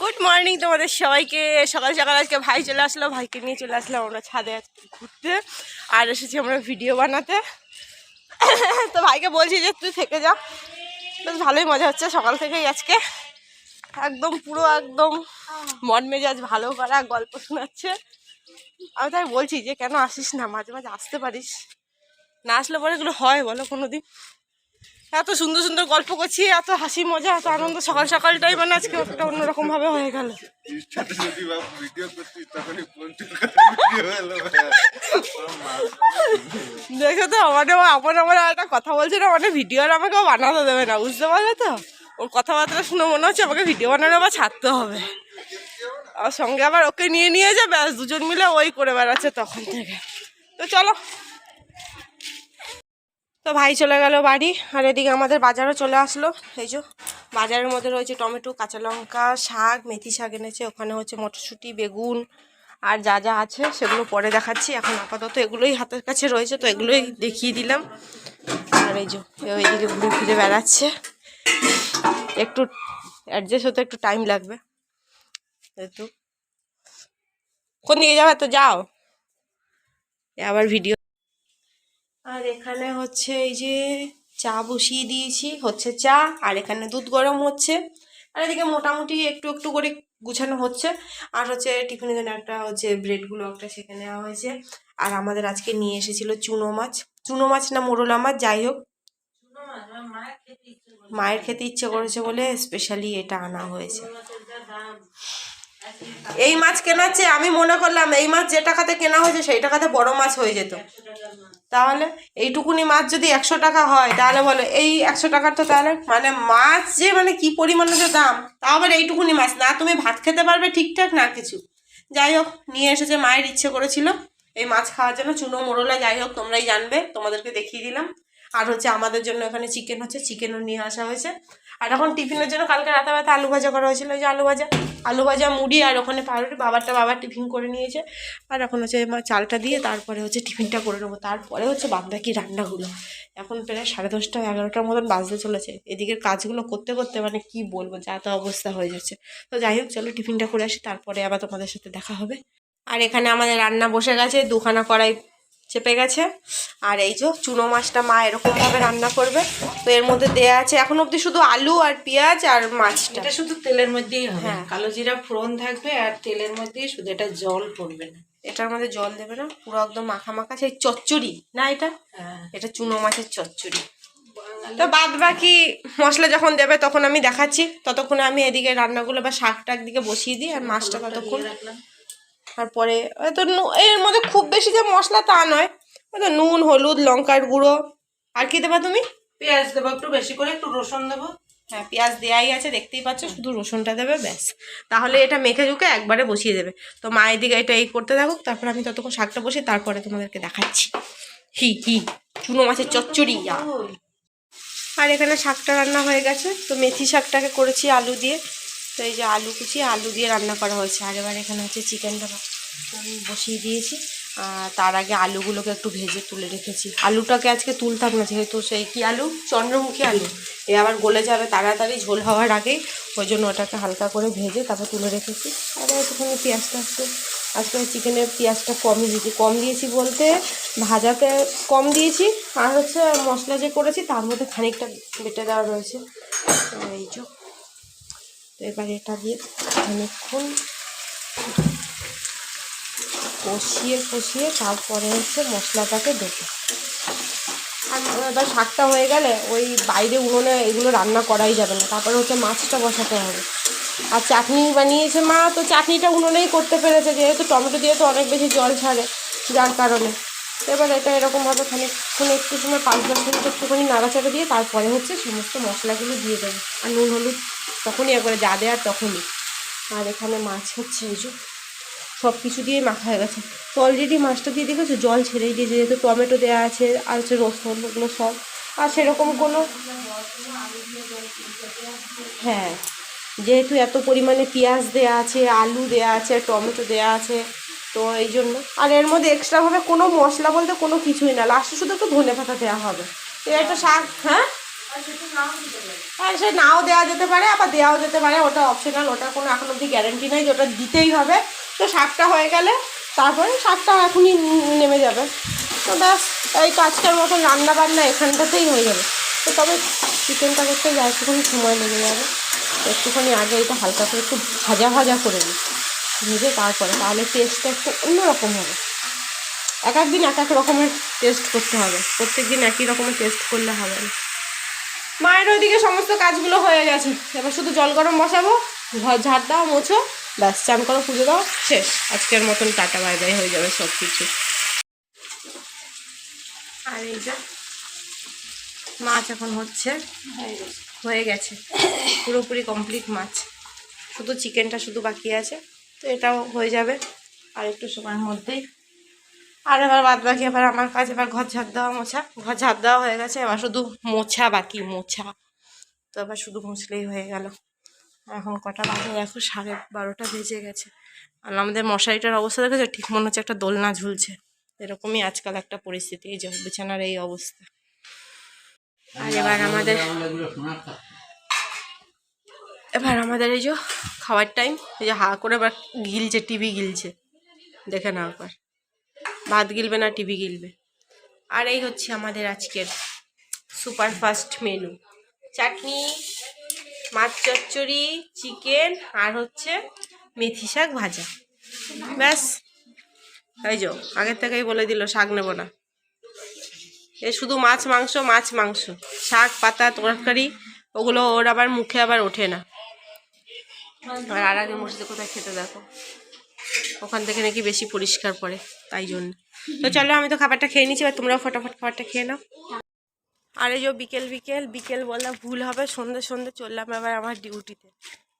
Good morning তোমাদের সবাইকে। সকাল সকাল আজকে ভাই চলে আসলো, ভাইকে নিয়ে চলে আসলাম আমরা ছাদে ঘুরতে। আর এসেছি আমরা ভিডিও বানাতে। তো ভাইকে বলছি যে তুই থেকে যা। বেশ ভালোই মজা হচ্ছে সকাল থেকেই আজকে। একদম পুরো একদম মন মেজাজ ভালো করা, গল্প শোনাচ্ছে। আমি তাই বলছি যে কেন আসিস না? মাঝে মাঝে আসতে পারিস। না আসলে পরে এগুলো হয় বলো কোনো দিন এত সুন্দর সুন্দর গল্প করছি, এত হাসি, মজা, এত আনন্দ, সকাল সকালটাই মানে আজকে একটা অন্যরকম ভাবে হয়ে গেল। দেখো তো মানে ও আমার আমার একটা কথা বলছে না মানে ভিডিও আর আমাকে বানাতে দেবে না, বুঝতে পারলে তো? ওর কথাবার্তা শুনে মনে হচ্ছে আমাকে ভিডিও বানানো আবার ছাড়তে হবে। আর সঙ্গে আবার ওকে নিয়ে নিয়ে যে ব্যাস দুজন মিলে ওই করে বেড়াচ্ছে তখন থেকে। তো চলো তো ভাই চলে গেল বাড়ি, আর এদিকে আমাদের বাজারও চলে আসলো। এই যে বাজারের মধ্যে রয়েছে টমেটো, কাঁচা লঙ্কা, শাক, মেথি শাক এনেছে। ওখানে হচ্ছে মটরশুঁটি, বেগুন, আর যা যা আছে সেগুলো পরে দেখাচ্ছি। এখন আপাতত এগুলোই হাতের কাছে রয়েছে, তো এগুলোই দেখিয়ে দিলাম। আর এই যে এও এইদিকে ঘুরে ফিরে বেড়াচ্ছে। একটু অ্যাডজাস্ট হতে একটু টাইম লাগবে। একটু কোন দিকে যাবে? তো যাও। আবার ভিডিও আর এখানে হচ্ছে এই যে চা বসিয়ে দিয়েছি হচ্ছে চা আর এখানে দুধ গরম হচ্ছে। আর এদিকে মোটামুটি একটু একটু করে গুছানো হচ্ছে। আর হচ্ছে টিফিনের জন্য একটা হচ্ছে ব্রেডগুলো একটা সেখানে নেওয়া হয়েছে। আর আমাদের আজকে নিয়ে এসেছিল চুনো মাছ। চুনো মাছ না মোরলা মাছ যাই হোক। মায়ের খেতে ইচ্ছে করেছে। বলে স্পেশালি এটা আনা হয়েছে। এই মাছ কেনার চেয়ে আমি মনে করলাম এই মাছ যে টাকাতে কেনা হয়েছে সেই টাকাতে বড় মাছ হয়ে যেত। তাহলে এইটুকুনি মাছ যদি একশো টাকা হয়, তাহলে বলো, এই একশো টাকার তো তাহলে মানে মাছ যে মানে কি পরিমাণে যে দাম তা আবার এইটুকুনি মাছ, না তুমি ভাত খেতে পারবে ঠিকঠাক না কিছু। যাই হোক, নিয়ে এসেছে মায়ের ইচ্ছে করেছিল, এই মাছ খাওয়ার জন্য চুনো মোড়লা যাই হোক, তোমরাই জানবে, তোমাদেরকে দেখিয়ে দিলাম। আর হচ্ছে আমাদের জন্য এখানে চিকেন হচ্ছে চিকেনও নিয়ে আসা হয়েছে। আর এখন টিফিনের জন্য কালকে রাতে রাতে আলু ভাজা করা হয়েছিল, ওই যে আলু ভাজা। আলু ভাজা, মুড়ি আর ওখানে পাউরুটি। বাবারটা, বাবার টিফিন করে নিয়েছে। আর এখন হচ্ছে চালটা দিয়ে তারপরে হচ্ছে টিফিনটা করে নেব। তারপরে হচ্ছে বাদবাকি রান্নাগুলো। এখন প্রায় সাড়ে দশটা, এগারোটার মতন বাজতে চলেছে। এদিকের কাজগুলো করতে করতে মানে কি বলব, যা তা অবস্থা হয়ে যাচ্ছে। তো যাই হোক, চলো টিফিনটা করে আসি। তারপরে আবার তোমাদের সাথে দেখা হবে। আর এখানে আমাদের রান্না বসে গেছে, দুখানা কড়াই চেপে গেছে। আর এই যে চুনো মাছটা মা এরকমভাবে রান্না করবে। তো এর মধ্যে দেয়া আছে এখন অবধি শুধু আলু আর পেঁয়াজ আর মাছটা। এটা শুধু তেলের মধ্যেই হবে। হ্যাঁ। কালো জিরা ফোড়ন থাকবে আর তেলের মধ্যেই শুধু এটা জল পড়বে না। এটার মধ্যে জল দেবে না পুরো একদম মাখা মাখা সেই চচ্চড়ি না এটা? হ্যাঁ। এটা চুনো মাছের চচ্চড়ি। তো বাদ বাকি মশলা যখন দেবে তখন আমি দেখাচ্ছি। ততক্ষণে আমি এদিকে রান্নাগুলো বা শাক টাক দিকে বসিয়ে দিই আর মাছটা ততক্ষণ তারপরে তো এর মধ্যে খুব বেশি যে মশলা তা নয়। ওই তো নুন হলুদ লঙ্কার গুঁড়ো। আর কি দেবা তুমি? পেঁয়াজ দেবো একটু বেশি করে একটু রসুন দেবো। হ্যাঁ পেঁয়াজ দেয়াই আছে দেখতেই পাচ্ছ শুধু রসুনটা দেবে ব্যাস। তাহলে এটা মেখে ঝুঁকে একবারে বসিয়ে দেবে। তো মায়ের দিকে এটা এই করতে থাকুক তারপর আমি ততক্ষণ শাকটা বসিয়ে তারপরে তোমাদেরকে দেখাচ্ছি। হি হি চুনো মাছের চচ্চড়ি আর এখানে শাকটা রান্না হয়ে গেছে তো মেথি শাকটাকে করেছি আলু দিয়ে। তো এই যে আলু কুচি, আলু দিয়ে রান্না করা হয়েছে। আর এবার এখানে হচ্ছে চিকেনটা বসিয়ে দিয়েছি। তার আগে আলুগুলোকে একটু ভেজে তুলে রেখেছি। আলুটাকে আজকে তুলতাম না, যেহেতু সেই কি আলু? চন্দ্রমুখী আলু। এ আবার গলে যাবে তাড়াতাড়ি, ঝোল হওয়ার আগেই। ওই জন্য ওটাকে হালকা করে ভেজে তারপর তুলে রেখেছি। আর একটুখানি পেঁয়াজটা একটু, আজকে চিকেনের পেঁয়াজটা কম দিয়েছি। কম দিয়েছি বলতে ভাজাতে কম দিয়েছি। আর হচ্ছে মশলা যে করেছি, তার মধ্যে খানিকটা বেটে দেওয়া রয়েছে। এই যে তো এবার এটা দিয়ে অনেকক্ষণ কষিয়ে কষিয়ে তারপরে হচ্ছে মশলাটাকে দেবো। এবার শাকটা হয়ে গেলে ওই বাইরে উনুনে এগুলো রান্না করাই যাবে না। তারপরে হচ্ছে মাছটা বসাতে হবে। আর চাটনি বানিয়েছে মা, তো চাটনিটা উনুনেই করতে পেরেছে, যেহেতু টমেটো দিয়ে তো অনেক বেশি জল ছাড়ে যার কারণে। এবার এটা এরকমভাবে খানিকক্ষণ একটু সময়, পাঁচ দশ মিনিট একটুখানি নাড়াচাড়া দিয়ে তারপরে হচ্ছে সমস্ত মশলাগুলো দিয়ে দেবে। আর নুন, হলুদ তখনই একবারে যা দেওয়ার তখনই। আর এখানে মাছ হচ্ছে এই সব কিছু দিয়ে মাখা হয়ে গেছে। তো অলরেডি মাছটা দিয়ে দেখেছ জল ছেড়েই দিয়েছে, যেহেতু টমেটো দেওয়া আছে আর হচ্ছে রসুন, ওগুলো সব। আর সেরকম কোনো হ্যাঁ যেহেতু এত পরিমাণে পেঁয়াজ দেওয়া আছে, আলু দেওয়া আছে টমেটো দেওয়া আছে, তো এই জন্য। আর এর মধ্যে এক্সট্রাভাবে কোনো মশলা বলতে কোনো কিছুই না। লাস্টে শুধু একটু ধনে পাতা দেওয়া হবে। তো একটা শাক হ্যাঁ? হ্যাঁ সে নাও দেওয়া যেতে পারে, আবার দেওয়াও যেতে পারে, ওটা অপশনাল ওটা কোনো এখন অবধি গ্যারেন্টি নেই যে ওটা দিতেই হবে। তো শাকটা হয়ে গেলে তারপরে শাকটা এখনই নেমে যাবে। তো ব্যাস, এই কাজটার মতো রান্না বান্না এখানটাতেই হয়ে যাবে। তো তবে চিকেনটা করতে যা একটুখানি সময় লেগে যাবে। একটুখানি আগে এটা হালকা করে একটু ভাজা ভাজা করে নিই, ভেজে তারপরে, তাহলে টেস্টটা একটু অন্যরকম হবে। এক এক দিন এক এক রকমের টেস্ট করতে হবে। প্রত্যেক দিন একই রকমের টেস্ট করলে হবে না। মায়ের ওইদিকে সমস্ত কাজগুলো হয়ে গেছে। এবার শুধু জল গরম বসাবো, ঘর ঝাড় দাও, মোছো, ব্যাস, চান করো, পুজো দাও, শেষ। আজকের মতন টাটা, বাই বাই হয়ে যাবে সব কিছু আর এই যে মাছ এখন হচ্ছে, হয়ে গেছে। পুরোপুরি কমপ্লিট মাছ। শুধু চিকেনটা শুধু বাকি আছে, তো এটাও হয়ে যাবে। আর একটু সময়ের মধ্যেই আর এবার বাদ বাকি এবার আমার কাছে এবার ঘর ঝাড় দেওয়া, মোছা। ঘর ঝাড় দেওয়া হয়ে গেছে, এবার শুধু মোছা বাকি, মোছা। তো এবার শুধু মুছলেই হয়ে গেল। এখন কটা বাজে? দেখো, সাড়ে বারোটা বেজে গেছে। আর আমাদের মশারিটার অবস্থা দেখেছ? ঠিক মনে হচ্ছে একটা দোলনা ঝুলছে। এরকমই আজকাল একটা পরিস্থিতি, এই যে বিছানার এই অবস্থা। আর এবার আমাদের এবার আমাদের এই যে খাওয়ার টাইম এই যে হা করে এবার গিলছে টিভি গিলছে। দেখে নাও একবার। ভাত গিলবে না, টিভি গিলবে। আর এই হচ্ছে আমাদের আজকের সুপার ফাস্ট মেনু। চাটনি, মাছ চচ্চড়ি, চিকেন, আর হচ্ছে মেথি শাক ভাজা। ব্যাস। এই যো, আগের থেকেই বলে দিল, শাক নেব না। এ শুধু মাছ মাংস মাছ মাংস। শাক, পাতা, তরকারি, ওগুলো ওর আবার মুখে আবার ওঠে না। আর আর আগে মসজিদে কোথায় খেতে দেখো। ওখান থেকে নাকি বেশি পরিষ্কার পড়ে, তাই জন্য। তো চলো, আমি তো খাবারটা খেয়ে নিচ্ছি, এবার তোমরাও ফটাফট খাবারটা খেয়ে নাও। আর এই যে বিকেল বিকেল বিকেল বলা ভুল হবে সন্ধে সন্ধে চললাম এবার আমার ডিউটিতে।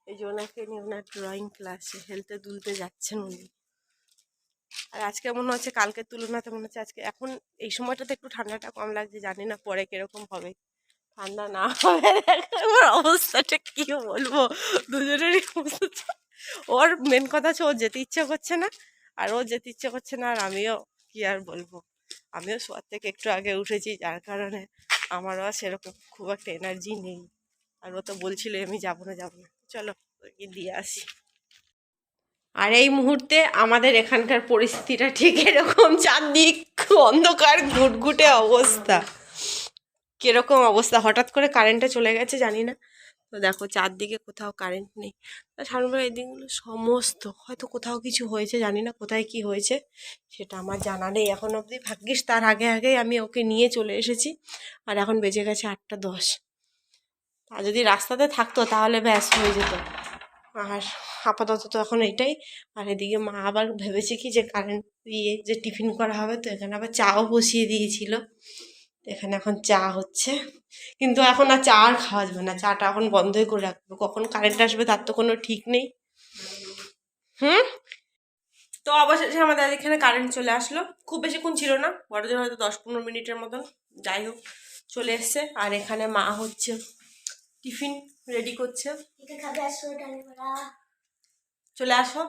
এই যে ওনাকে নিয়ে ওনার ড্রয়িং ক্লাসে হেলতে দুলতে যাচ্ছেন উনি। আর আজকে মনে হচ্ছে কালকের তুলনাতে মনে হচ্ছে আজকে, এখন এই সময়টাতে একটু ঠান্ডাটা কম লাগছে, জানি না পরে কীরকম হবে। ঠান্ডা না হবে আমার অবস্থাটা কি বলব? দুজনেরই অবস্থা। ওর মেন কথা হচ্ছে ওর যেতে ইচ্ছে করছে না। আর ও যেতে ইচ্ছে করছে না আর আমিও কি আর বলব? আমিও শোয়ার থেকে একটু আগে উঠেছি, যার কারণে আমারও আর সেরকম খুব একটা এনার্জি নেই। আর ও তো বলছিল আমি যাব না যাব না। চলো, ওকে দিয়ে আসি। আর এই মুহূর্তে আমাদের এখানকার পরিস্থিতিটা ঠিক এরকম, চারদিক অন্ধকার, ঘুটঘুটে অবস্থা। কীরকম অবস্থা? হঠাৎ করে কারেন্টটা চলে গেছে, জানি না। তো দেখো চারদিকে কোথাও কারেন্ট নেই। সামনে এই দিনগুলো সমস্ত, হয়তো কোথাও কিছু হয়েছে, জানি না কোথায় কি হয়েছে, সেটা আমার জানা নেই। এখন অবধি ভাগ্যিস তার আগে আগেই আমি ওকে নিয়ে চলে এসেছি, আর এখন বেজে গেছে আটটা দশ। আর যদি রাস্তাতে থাকতো তাহলে ব্যাস হয়ে যেত। আর আপাতত তো এখন এটাই, আর এদিকে মা আবার ভেবেছে কি যে কারেন্ট দিয়ে যে টিফিন করা হবে, তো এখানে আবার চাও বসিয়ে দিয়েছিল। এখানে এখন চা হচ্ছে। কিন্তু এখন আর চা আর খাওয়া যাবে না। চাটা এখন বন্ধই করে রাখবে। কখন কারেন্ট আসবে তার তো কোনো ঠিক নেই। হুম? তো অবশেষে আমাদের এখানে কারেন্ট চলে আসলো। খুব বেশিক্ষণ ছিল না। বড় জোর হয়তো দশ পনেরো মিনিটের মতন। যাই হোক চলে এসছে। আর এখানে মা হচ্ছে টিফিন রেডি করছে। চলে আসো।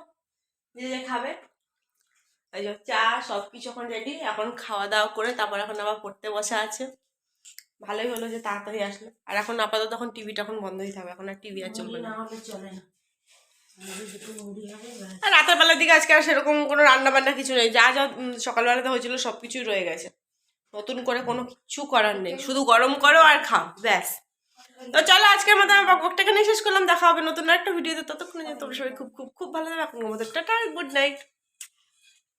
যে খাবে। এই যে চা সব কিছু এখন রেডি এখন খাওয়া দাওয়া করে তারপর এখন আবার পড়তে বসা আছে। ভালোই হলো যে তাড়াতাড়ি আসলো। আর এখন আপাতত এখন টিভিটা এখন বন্ধই থাকবে এখন আর টিভি আর চলবে না। চলে না। আর রাতের বেলার দিকে আজকে আর সেরকম কোনো রান্না বান্না কিছু নেই। যা যা সকালবেলাতে হয়েছিল সব কিছুই রয়ে গেছে। নতুন করে কোনো কিছু করার নেই। শুধু গরম করো আর খাও ব্যাস। তো চলো আজকের মতো আমি বকবকটা এখানে শেষ করলাম। দেখা হবে নতুন একটা ভিডিওতে। ততক্ষণে যে তোমরা সবাই খুব খুব খুব ভালো থাকবে মতো টাটা গুড নাইট।